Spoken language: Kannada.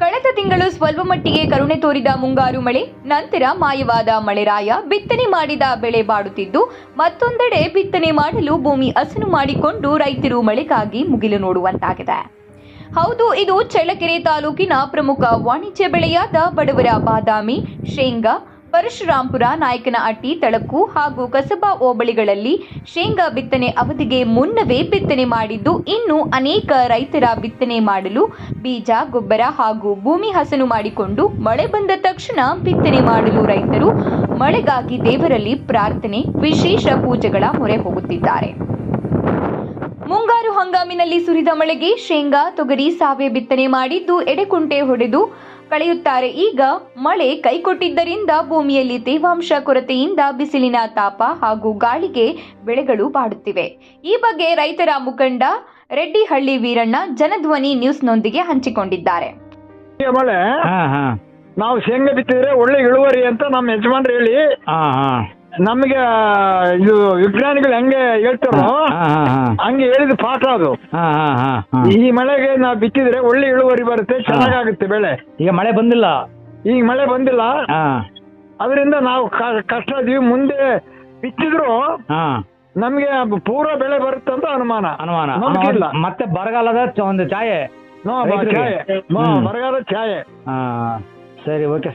ಮೊದಲು ಸ್ವಲ್ಪ ಮಟ್ಟಿಗೆ ಕರುಣೆ ತೋರಿದ ಮುಂಗಾರು ಮಳೆ, ನಂತರ ಮಾಯವಾದ ಮಳೆರಾಯ ಬಿತ್ತನೆ ಮಾಡಿದ ಬೆಳೆ ಬಾಡುತ್ತಿದ್ದು, ಮತ್ತೊಂದೆಡೆ ಬಿತ್ತನೆ ಮಾಡಲು ಭೂಮಿ ಹಸನು ಮಾಡಿಕೊಂಡು ರೈತರು ಮಳೆಗಾಗಿ ಮುಗಿಲು ನೋಡುವಂತಾಗಿದೆ. ಹೌದು, ಇದು ಚಳ್ಳಕೆರೆ ತಾಲೂಕಿನ ಪ್ರಮುಖ ವಾಣಿಜ್ಯ ಬೆಳೆಯಾದ ಬಡವರ ಬಾದಾಮಿ, ಶೇಂಗಾ ಪರಶುರಾಂಪುರ ನಾಯಕನಹಟ್ಟಿ ತಳಕು ಹಾಗೂ ಕಸಬಾ ಹೋಬಳಿಗಳಲ್ಲಿ ಶೇಂಗಾ ಬಿತ್ತನೆ ಅವಧಿಗೆ ಮುನ್ನವೇ ಬಿತ್ತನೆ ಮಾಡಿದ್ದು, ಇನ್ನು ಅನೇಕ ರೈತರ ಬಿತ್ತನೆ ಮಾಡಲು ಬೀಜ, ಗೊಬ್ಬರ ಹಾಗೂ ಭೂಮಿ ಹಸನು ಮಾಡಿಕೊಂಡು ಮಳೆ ಬಂದ ತಕ್ಷಣ ಬಿತ್ತನೆ ಮಾಡಲು ರೈತರು ಮಳೆಗಾಗಿ ದೇವರಲ್ಲಿ ಪ್ರಾರ್ಥನೆ, ವಿಶೇಷ ಪೂಜೆಗಳ ಮೊರೆ ಹೋಗುತ್ತಿದ್ದಾರೆ. ಮುಂಗಾರು ಹಂಗಾಮಿನಲ್ಲಿ ಸುರಿದ ಮಳೆಗೆ ಶೇಂಗಾ ತೊಗರಿ ಸಾವೆ ಬಿತ್ತನೆ ಮಾಡಿದ್ದು ಎಡೆಕುಂಟೆ ಹೊಡೆದು ಕಳೆಯುತ್ತಾರೆ. ಈಗ ಮಳೆ ಕೈಕೊಟ್ಟಿದ್ದರಿಂದ ಭೂಮಿಯಲ್ಲಿ ತೇವಾಂಶ ಕೊರತೆಯಿಂದ ಬಿಸಿಲಿನ ತಾಪ ಹಾಗೂ ಗಾಳಿಗೆ ಬೆಳೆಗಳು ಬಾಡುತ್ತಿವೆ. ಈ ಬಗ್ಗೆ ರೈತರ ಮುಖಂಡ ರೆಡ್ಡಿಹಳ್ಳಿ ವೀರಣ್ಣ ಜನಧ್ವನಿ ನ್ಯೂಸ್ನೊಂದಿಗೆ ಹಂಚಿಕೊಂಡಿದ್ದಾರೆ. ಮಳೆ ಹಾ ಹಾ. ನಾವು ಶೇಂಗಾ ಬಿತ್ತಿದ್ರೆ ಒಳ್ಳೆ ಇಳುವರಿ ಅಂತ ನಮ್ಮ ಯಜಮಾನ್ರು ಹೇಳಿ. ಹಾ ಹಾ. ನಮಗೆ ಇದು ವಿಜ್ಞಾನಿಗಳು ಹೆಂಗೆ ಹೇಳ್ತಾರೋ ಹಂಗೆ ಹೇಳಿದ ಪಾಠ ಅದು. ಈ ಮಳೆಗೆ ನಾವು ಬಿತ್ತಿದ್ರೆ ಒಳ್ಳೆ ಇಳುವರಿ ಬರುತ್ತೆ ಚೆನ್ನಾಗಾಗುತ್ತೆ ಬೆಳೆ. ಈಗ ಮಳೆ ಬಂದಿಲ್ಲ? ಈಗ ಮಳೆ ಬಂದಿಲ್ಲ. ಅದರಿಂದ ನಾವು ಕಷ್ಟ ಇದೀವಿ. ಮುಂದೆ ಬಿತ್ತಿದ್ರು ನಮ್ಗೆ ನಮಗೆ ಪೂರ ಬೆಳೆ ಬರುತ್ತೆ ಅಂತ ಅನುಮಾನ. ಅನುಮಾನ. ಮತ್ತೆ ಬರಗಾಲದ ಒಂದು ಛಾಯೆ ನೋ, ಬ- ರೈತರಿಗೆ. ಛಾಯೆ. ಸರಿ ಓಕೆ ಸರ್.